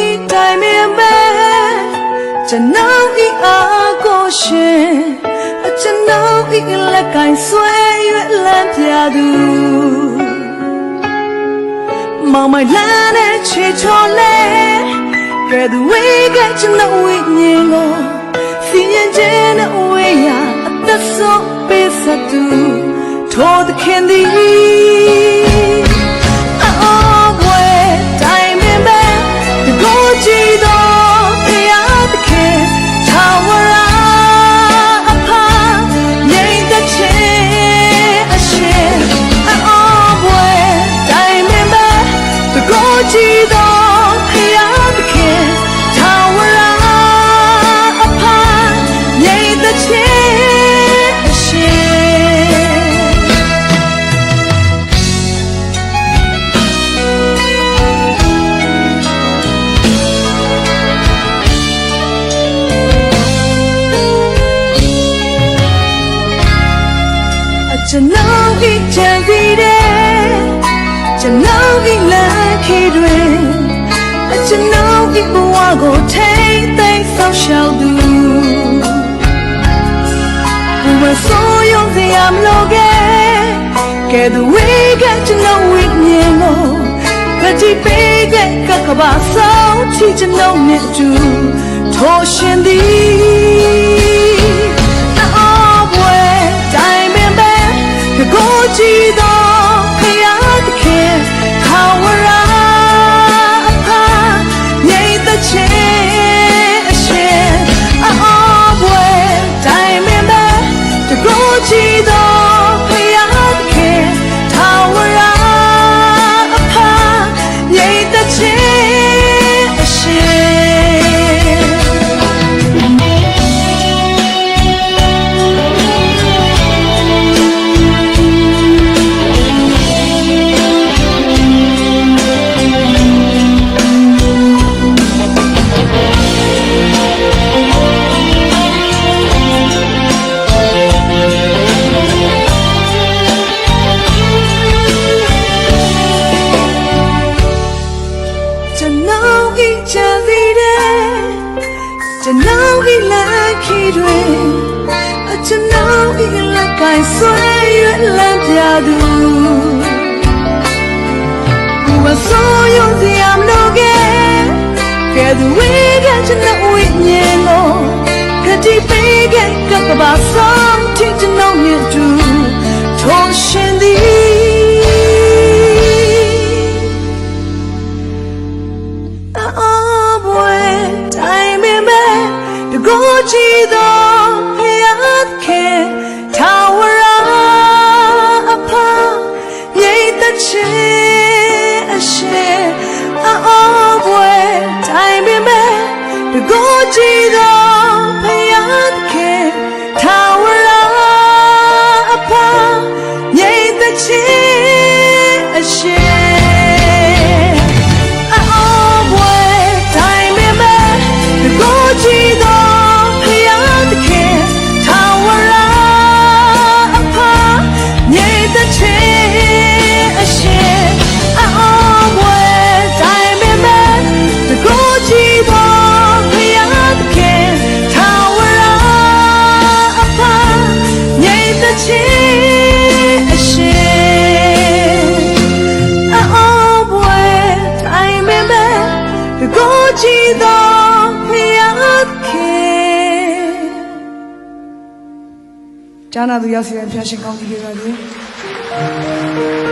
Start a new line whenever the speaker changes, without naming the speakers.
ဤတိုင်းမြဲမဲကျွန်တော်ဤအားကိုရှင်ကျွန်တော်ဤလက်ကင်ဆွဲ၍လမ်းပြသူမောင်မလန်းတဲ့ချေချော်လဲကဲသူဝေးကကျွန်တော်ဝိညာဉ်ကိုစီရင်ခြင်းနဲ့ဝေးရအသက်ဆုံးပေးစသူထိုးသခင်သည် ကျွန်ုပ်ဤလမ်းခီးတွင်အကျွန်ုပ်ဤဘဝကိုထိမ့်သိမ်းဆောင်ရှောက်သူဘဝဆိုးရုံစရာမလိုခဲ့ကဲသူဝေးကကျွန်ုပ်ဝိညာဉ်ကိုကတိပေးတဲ့ကကဘာဆောင်ချီကျွန်ုပ်နဲ့အတူထိုရှင်သည် Oh boy, time in bed, the goji do, kaya ဤလက်ခီတွင်အကျွန်တော်ဤလက်ကင်ဆွဲရွက်လန်းပြသူဘဝဆိုးရုံစရာမလိုခဲ့ကဲသူဝေးကကျွန်တော်ဝိညာဉ်ကိုကတိပေးခဲ့ကကဘာဆော the goji do, yat ke, ကျမ်းနာသူရောက်စီတဲ့ဖျားရှင်ကောင်းကြီးတွေပါလေ